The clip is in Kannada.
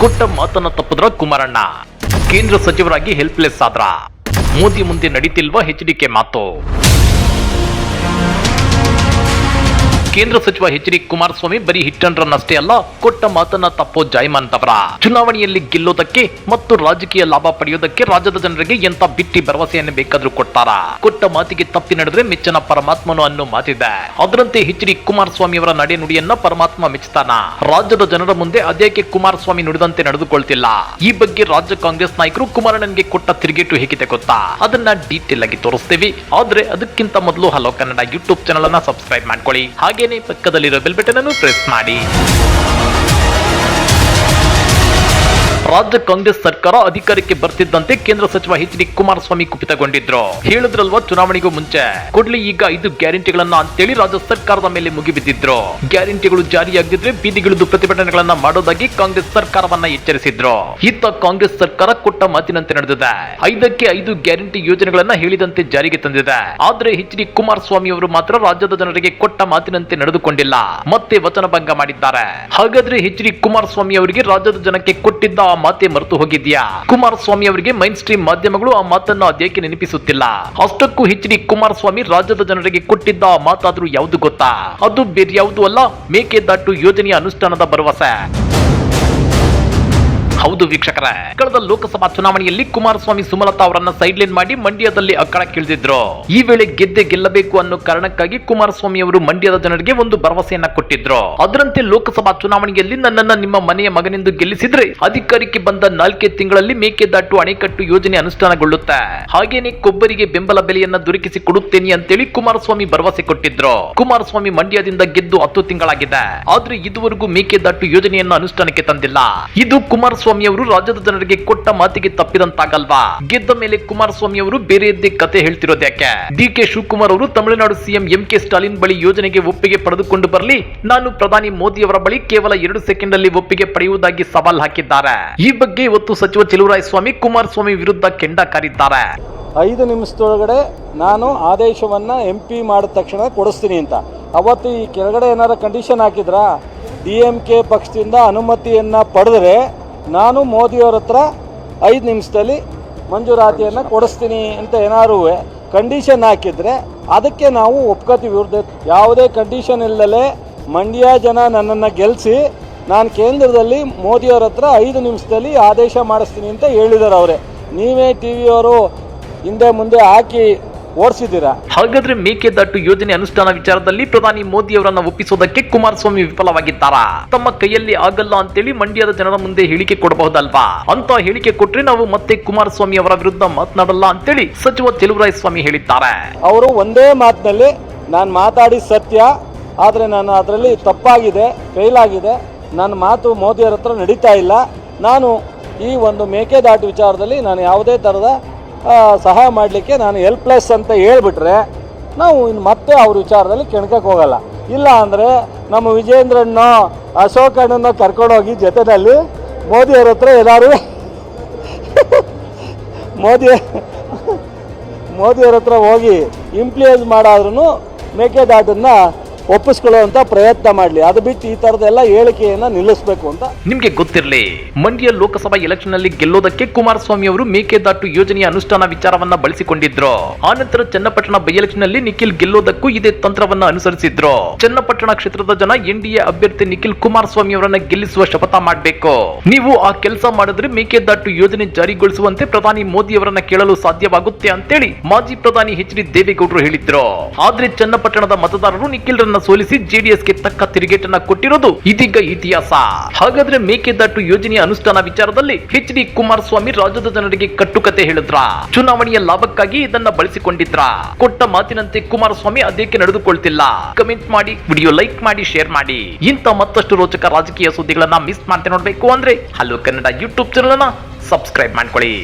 ಕೊಟ್ಟ ಮಾತನ್ನ ತಪ್ಪಿದ್ರ ಕುಮಾರಣ್ಣ. ಕೇಂದ್ರ ಸಚಿವರಾಗಿ ಹೆಲ್ಪ್ಲೆಸ್ ಆದ್ರ. ಮೋದಿ ಮುಂದೆ ನಡೀತಿಲ್ವಾ ಹೆಚ್ಡಿಕೆ ಮಾತು. ಕೇಂದ್ರ ಸಚಿವ ಎಚ್ ಡಿ ಕುಮಾರಸ್ವಾಮಿ ಬರೀ ಹಿಟ್ ಅಂಡ್ ಅಲ್ಲ, ಕೊಟ್ಟ ಮಾತನ್ನ ತಪ್ಪೋ ಜಾಯಮಾನ್ ತವರ ಚುನಾವಣೆಯಲ್ಲಿ ಗೆಲ್ಲೋದಕ್ಕೆ ಮತ್ತು ರಾಜಕೀಯ ಲಾಭ ಪಡೆಯೋದಕ್ಕೆ ರಾಜ್ಯದ ಜನರಿಗೆ ಎಂತ ಬಿಟ್ಟಿ ಭರವಸೆಯನ್ನು ಬೇಕಾದ್ರೂ ಕೊಡ್ತಾರ? ಕೊಟ್ಟ ಮಾತಿಗೆ ತಪ್ಪಿ ನಡೆದ್ರೆ ಮೆಚ್ಚನ ಪರಮಾತ್ಮನು ಅನ್ನೋ ಮಾತಿದೆ. ಅದರಂತೆ ಎಚ್ ಡಿ ಕುಮಾರಸ್ವಾಮಿ ಅವರ ನಡೆ ನುಡಿಯನ್ನ ಪರಮಾತ್ಮ ಮೆಚ್ಚುತ್ತಾನ ರಾಜ್ಯದ ಜನರ ಮುಂದೆ ಅದೇಕೆ ಕುಮಾರಸ್ವಾಮಿ ನುಡಿದಂತೆ ನಡೆದುಕೊಳ್ತಿಲ್ಲ? ಈ ಬಗ್ಗೆ ರಾಜ್ಯ ಕಾಂಗ್ರೆಸ್ ನಾಯಕರು ಕುಮಾರಣ್ಣನ್ಗೆ ಕೊಟ್ಟ ತಿರುಗೇಟು ಹೇಗಿದೆ ಗೊತ್ತಾ? ಅದನ್ನ ಡೀಟೇಲ್ ಆಗಿ ತೋರಿಸ್ತೀವಿ. ಆದ್ರೆ ಅದಕ್ಕಿಂತ ಮೊದಲು ಹಲೋ ಕನ್ನಡ ಯೂಟ್ಯೂಬ್ ಚಾನಲ್ ಅನ್ನ ಸಬ್ಸ್ಕ್ರೈಬ್ ಮಾಡ್ಕೊಳ್ಳಿ. ಹಾಗೇನೆ ಪಕ್ಕದಲ್ಲಿರೋ ಬೆಲ್ ಬಟನ್ ಅನ್ನು ಪ್ರೆಸ್ ಮಾಡಿ. ರಾಜ್ಯ ಕಾಂಗ್ರೆಸ್ ಸರ್ಕಾರ ಅಧಿಕಾರಕ್ಕೆ ಬರ್ತಿದ್ದಂತೆ ಕೇಂದ್ರ ಸಚಿವ ಎಚ್ ಡಿ ಕುಮಾರಸ್ವಾಮಿ ಕುಪಿತಗೊಂಡಿದ್ರು. ಹೇಳಿದ್ರಲ್ವಾ ಚುನಾವಣೆಗೂ ಮುಂಚೆ. ಕೊಡ್ಲಿ ಈಗ ಐದು ಗ್ಯಾರಂಟಿಗಳನ್ನ ಅಂತೇಳಿ ರಾಜ್ಯ ಸರ್ಕಾರದ ಮೇಲೆ ಮುಗಿಬಿದ್ದಿದ್ರು. ಗ್ಯಾರಂಟಿಗಳು ಜಾರಿಯಾಗಿದ್ರೆ ಬೀದಿಗಿಳಿದು ಪ್ರತಿಭಟನೆಗಳನ್ನ ಮಾಡೋದಾಗಿ ಕಾಂಗ್ರೆಸ್ ಸರ್ಕಾರವನ್ನ ಎಚ್ಚರಿಸಿದ್ರು. ಇತ್ತ ಕಾಂಗ್ರೆಸ್ ಸರ್ಕಾರ ಕೊಟ್ಟ ಮಾತಿನಂತೆ ನಡೆದಿದೆ. ಐದಕ್ಕೆ ಐದು ಗ್ಯಾರಂಟಿ ಯೋಜನೆಗಳನ್ನ ಹೇಳಿದಂತೆ ಜಾರಿಗೆ ತಂದಿದೆ. ಆದ್ರೆ ಎಚ್ ಡಿ ಕುಮಾರಸ್ವಾಮಿ ಅವರು ಮಾತ್ರ ರಾಜ್ಯದ ಜನರಿಗೆ ಕೊಟ್ಟ ಮಾತಿನಂತೆ ನಡೆದುಕೊಂಡಿಲ್ಲ. ಮತ್ತೆ ವಚನಭಂಗ ಮಾಡಿದ್ದಾರೆ. ಹಾಗಾದ್ರೆ ಎಚ್ ಡಿ ಕುಮಾರಸ್ವಾಮಿ ಅವರಿಗೆ ರಾಜ್ಯದ ಜನಕ್ಕೆ ಕೊಟ್ಟಿದ್ದ ಆ ಮಾತೆ ಮರೆತು ಹೋಗಿದ್ಯಾ? ಕುಮಾರಸ್ವಾಮಿ ಅವರಿಗೆ ಮೈನ್ ಸ್ಟ್ರೀಮ್ ಮಾಧ್ಯಮಗಳು ಆ ಮಾತನ್ನು ಅದೇಕೆ ನೆನಪಿಸುತ್ತಿಲ್ಲ? ಅಷ್ಟಕ್ಕೂ ಹೆಚ್ ಡಿ ಕುಮಾರಸ್ವಾಮಿ ರಾಜ್ಯದ ಜನರಿಗೆ ಕೊಟ್ಟಿದ್ದ ಆ ಮಾತಾದ್ರೂ ಯಾವುದು ಗೊತ್ತಾ? ಅದು ಬೇರೆ ಯಾವುದು ಅಲ್ಲ, ಮೇಕೆದಾಟು ಯೋಜನೆಯ ಅನುಷ್ಠಾನದ ಭರವಸೆ. ಹೌದು ವೀಕ್ಷಕರೇ. ಕಳೆದ ಲೋಕಸಭಾ ಚುನಾವಣೆಯಲ್ಲಿ ಕುಮಾರಸ್ವಾಮಿ ಸುಮಲತಾ ಅವರನ್ನ ಸೈಡ್ಲೈನ್ ಮಾಡಿ ಮಂಡ್ಯದಲ್ಲಿ ಅಕ್ಕಳಕ್ಕಿಳಿದಿದ್ರು ಈ ವೇಳೆ ಗೆದ್ದೆ ಗೆಲ್ಲಬೇಕು ಅನ್ನೋ ಕಾರಣಕ್ಕಾಗಿ ಕುಮಾರಸ್ವಾಮಿ ಅವರು ಮಂಡ್ಯದ ಜನರಿಗೆ ಒಂದು ಭರವಸೆಯನ್ನ ಕೊಟ್ಟಿದ್ರು. ಅದರಂತೆ ಲೋಕಸಭಾ ಚುನಾವಣೆಯಲ್ಲಿ ನನ್ನನ್ನ ನಿಮ್ಮ ಮನೆಯ ಮಗನೆಂದು ಗೆಲ್ಲಿಸಿದ್ರೆ ಅಧಿಕಾರಕ್ಕೆ ಬಂದ ನಾಲ್ಕೇ ತಿಂಗಳಲ್ಲಿ ಮೇಕೆದಾಟು ಅಣೆಕಟ್ಟು ಯೋಜನೆ ಅನುಷ್ಠಾನಗೊಳ್ಳುತ್ತೆ. ಹಾಗೇನೆ ಕೊಬ್ಬರಿಗೆ ಬೆಂಬಲ ಬೆಲೆಯನ್ನ ದೊರಕಿಸಿ ಕೊಡುತ್ತೇನೆ ಅಂತೇಳಿ ಕುಮಾರಸ್ವಾಮಿ ಭರವಸೆ ಕೊಟ್ಟಿದ್ರು. ಕುಮಾರಸ್ವಾಮಿ ಮಂಡ್ಯದಿಂದ ಗೆದ್ದು ಹತ್ತು ತಿಂಗಳಾಗಿದೆ. ಆದ್ರೆ ಇದುವರೆಗೂ ಮೇಕೆದಾಟು ಯೋಜನೆಯನ್ನು ಅನುಷ್ಠಾನಕ್ಕೆ ತಂದಿಲ್ಲ. ಇದು ಕುಮಾರಸ್ವಾಮಿ ಅವರು ರಾಜ್ಯದ ಜನರಿಗೆ ಕೊಟ್ಟ ಮಾತಿಗೆ ತಪ್ಪಿದಂತಾಗಲ್ವಾ? ಗೆದ್ದ ಮೇಲೆ ಕುಮಾರಸ್ವಾಮಿ ಅವರು ಬೇರೆಯದ್ದೇ ಕತೆ ಹೇಳ್ತಿರೋದು ಯಾಕೆ? ಡಿ ಕೆ ಶಿವಕುಮಾರ್ ಅವರು Tamil Nadu CM M K Stalin ಬಳಿ ಯೋಜನೆಗೆ ಒಪ್ಪಿಗೆ ಪಡೆದುಕೊಂಡು ಬರಲಿ, ನಾನು ಪ್ರಧಾನಿ ಮೋದಿ ಅವರ ಬಳಿ ಕೇವಲ ಎರಡು ಸೆಕೆಂಡ್ ಅಲ್ಲಿ ಒಪ್ಪಿಗೆ ಪಡೆಯುವುದಾಗಿ ಸವಾಲ್ ಹಾಕಿದ್ದಾರೆ. ಈ ಬಗ್ಗೆ ಇವತ್ತು ಸಚಿವ ಸ್ವಾಮಿ ಕುಮಾರಸ್ವಾಮಿ ವಿರುದ್ಧ ಕೆಂಡ ಕಾರಿದ್ದಾರೆ ಐದು ನಿಮಿಷದೊಳಗಡೆ ನಾನು ಆದೇಶವನ್ನು ಎಂ ಪಿ ಮಾಡಿದ ತಕ್ಷಣ ಕೊಡಿಸ್ತೀನಿ ಅಂತ. ಅವತ್ತು ಈ ಕೆಳಗಡೆ ಏನಾರ ಕಂಡೀಷನ್ ಹಾಕಿದ್ರಾ? ಡಿ ಎಂ ಕೆ ಪಕ್ಷದಿಂದ ಅನುಮತಿಯನ್ನ ಪಡೆದ್ರೆ ನಾನು ಮೋದಿಯವ್ರ ಹತ್ರ ಐದು ನಿಮಿಷದಲ್ಲಿ ಮಂಜೂರಾತಿಯನ್ನು ಕೊಡಿಸ್ತೀನಿ ಅಂತ ಏನಾರು ಕಂಡೀಷನ್ ಹಾಕಿದರೆ ಅದಕ್ಕೆ ನಾವು ಒಪ್ಕೋತೀವಿ ವಿರುದ್ಧ ಯಾವುದೇ ಕಂಡೀಷನ್ ಇಲ್ಲದಲೇ ಮಂಡ್ಯ ಜನ ನನ್ನನ್ನು ಗೆಲ್ಲಿಸಿ ನಾನು ಕೇಂದ್ರದಲ್ಲಿ ಮೋದಿಯವ್ರ ಹತ್ರ ಐದು ನಿಮಿಷದಲ್ಲಿ ಆದೇಶ ಮಾಡಿಸ್ತೀನಿ ಅಂತ ಹೇಳಿದ್ದಾರೆ ಅವರೇ. ನೀವೇ ಟಿ ವಿಯವರು ಹಿಂದೆ ಮುಂದೆ ಹಾಕಿ ಓಡಿಸಿದ್ದೀರಾ? ಹಾಗಾದ್ರೆ ಮೇಕೆದಾಟು ಯೋಜನೆ ಅನುಷ್ಠಾನ ವಿಚಾರದಲ್ಲಿ ಪ್ರಧಾನಿ ಮೋದಿ ಅವರನ್ನ ಒಪ್ಪಿಸೋದಕ್ಕೆ ಕುಮಾರಸ್ವಾಮಿ ವಿಫಲವಾಗಿದ್ದಾರಾ ತಮ್ಮ ಕೈಯಲ್ಲಿ ಆಗಲ್ಲ ಅಂತೇಳಿ ಮಂಡ್ಯದ ಜನರ ಮುಂದೆ ಹೇಳಿಕೆ ಕೊಡಬಹುದಲ್ವಾ? ಅಂತ ಹೇಳಿಕೆ ಕೊಟ್ರೆ ನಾವು ಮತ್ತೆ ಕುಮಾರಸ್ವಾಮಿ ಅವರ ವಿರುದ್ಧ ಮಾತನಾಡಲ್ಲ ಅಂತೇಳಿ ಸಚಿವ ಸ್ವಾಮಿ ಹೇಳಿದ್ದಾರೆ. ಅವರು ಒಂದೇ ಮಾತಿನಲ್ಲಿ ನಾನು ಮಾತಾಡಿ ಸತ್ಯ ಆದರೆ ನಾನು ಅದರಲ್ಲಿ ತಪ್ಪಾಗಿದೆ ಫೇಲ್ ಆಗಿದೆ ನನ್ನ ಮಾತು ಮೋದಿಯವರ ಹತ್ರ ನಡೀತಾ ಇಲ್ಲ. ನಾನು ಈ ಒಂದು ಮೇಕೆದಾಟು ವಿಚಾರದಲ್ಲಿ ನಾನು ಯಾವುದೇ ಥರದ ಸಹಾಯ ಮಾಡಲಿಕ್ಕೆ ನಾನು ಹೆಲ್ಪ್ಲೆಸ್ ಅಂತ ಹೇಳ್ಬಿಟ್ರೆ ನಾವು ಇನ್ನು ಮತ್ತೆ ಅವ್ರ ವಿಚಾರದಲ್ಲಿ ಕೆಣ್ಕಕ್ಕೆ ಹೋಗಲ್ಲ. ಇಲ್ಲ ಅಂದರೆ ನಮ್ಮ ವಿಜೇಂದ್ರಣ್ಣೋ ಅಶೋಕಣ್ಣನೋ ಕರ್ಕೊಂಡೋಗಿ ಜೊತೆಯಲ್ಲಿ ಮೋದಿಯವ್ರ ಹತ್ರ ಏನಾದ್ರು ಮೋದಿ ಮೋದಿಯವ್ರ ಹತ್ರ ಹೋಗಿ ಇಂಪ್ಲಿಯೇಸ್ ಮಾಡಾದ್ರೂ ಮೇಕೆದಾಟನ್ನ ಒಪ್ಪಿಸ್ಕೊಳ್ಳುವಂಥ ಪ್ರಯತ್ನ ಮಾಡಲಿ. ಅದು ಬಿಟ್ಟು ಈ ತರದೆಲ್ಲ ಹೇಳಿಕೆಯನ್ನ ನಿಲ್ಲಿಸಬೇಕು ಅಂತ ನಿಮ್ಗೆ ಗೊತ್ತಿರಲಿ, ಮಂಡ್ಯ ಲೋಕಸಭಾ ಎಲೆಕ್ಷನ್ನಲ್ಲಿ ಗೆಲ್ಲೋದಕ್ಕೆ ಕುಮಾರಸ್ವಾಮಿ ಅವರು ಮೇಕೆದಾಟು ಯೋಜನೆಯ ಅನುಷ್ಠಾನ ವಿಚಾರವನ್ನ ಬಳಸಿಕೊಂಡಿದ್ರು. ಆನಂತರ ಚನ್ನಪಟ್ಟಣ ಬೈ ಎಲೆಕ್ಷನ್ನಲ್ಲಿ ನಿಖಿಲ್ ಗೆಲ್ಲೋದಕ್ಕೂ ಇದೇ ತಂತ್ರವನ್ನ ಅನುಸರಿಸಿದ್ರು. ಚನ್ನಪಟ್ಟಣ ಕ್ಷೇತ್ರದ ಜನ ಎನ್ಡಿಎ ಅಭ್ಯರ್ಥಿ ನಿಖಿಲ್ ಕುಮಾರಸ್ವಾಮಿ ಅವರನ್ನ ಗೆಲ್ಲಿಸುವ ಶಪಥ ಮಾಡಬೇಕು. ನೀವು ಆ ಕೆಲಸ ಮಾಡಿದ್ರೆ ಮೇಕೆದಾಟು ಯೋಜನೆ ಜಾರಿಗೊಳಿಸುವಂತೆ ಪ್ರಧಾನಿ ಮೋದಿ ಅವರನ್ನ ಕೇಳಲು ಸಾಧ್ಯವಾಗುತ್ತೆ ಅಂತೇಳಿ ಮಾಜಿ ಪ್ರಧಾನಿ ಎಚ್ ಡಿ ದೇವೇಗೌಡರು ಹೇಳಿದ್ರು. ಆದ್ರೆ ಚನ್ನಪಟ್ಟಣದ ಮತದಾರರು ನಿಖಿಲ್ರನ್ನ ಜೆಡಿಎಸ್ಗೆ ತಕ್ಕ ತಿರುಗೇಟನ್ನ ಕೊಟ್ಟಿರೋದು ಇದೀಗ ಇತಿಹಾಸ. ಹಾಗಾದ್ರೆ ಮೇಕೆದಾಟು ಯೋಜನೆಯ ಅನುಷ್ಠಾನ ವಿಚಾರದಲ್ಲಿ ಎಚ್ ಡಿ ಕುಮಾರಸ್ವಾಮಿ ರಾಜ್ಯದ ಜನರಿಗೆ ಕಟ್ಟುಕತೆ ಹೇಳಿದ್ರ? ಚುನಾವಣೆಯ ಲಾಭಕ್ಕಾಗಿ ಇದನ್ನ ಬಳಸಿಕೊಂಡಿದ್ರ? ಕೊಟ್ಟ ಮಾತಿನಂತೆ ಕುಮಾರಸ್ವಾಮಿ ಅದಕ್ಕೆ ನಡೆದುಕೊಳ್ತಿಲ್ಲ? ಕಮೆಂಟ್ ಮಾಡಿ, ವಿಡಿಯೋ ಲೈಕ್ ಮಾಡಿ, ಶೇರ್ ಮಾಡಿ. ಇಂಥ ಮತ್ತಷ್ಟು ರೋಚಕ ರಾಜಕೀಯ ಸುದ್ದಿಗಳನ್ನ ಮಿಸ್ ಮಾಡ್ತಾ ನೋಡ್ಬೇಕು ಅಂದ್ರೆ ಹಲೋ ಕನ್ನಡ ಯೂಟ್ಯೂಬ್ ಚಾನಲ್ ಅನ್ನ ಸಬ್ಸ್ಕ್ರೈಬ್ ಮಾಡ್ಕೊಳ್ಳಿ.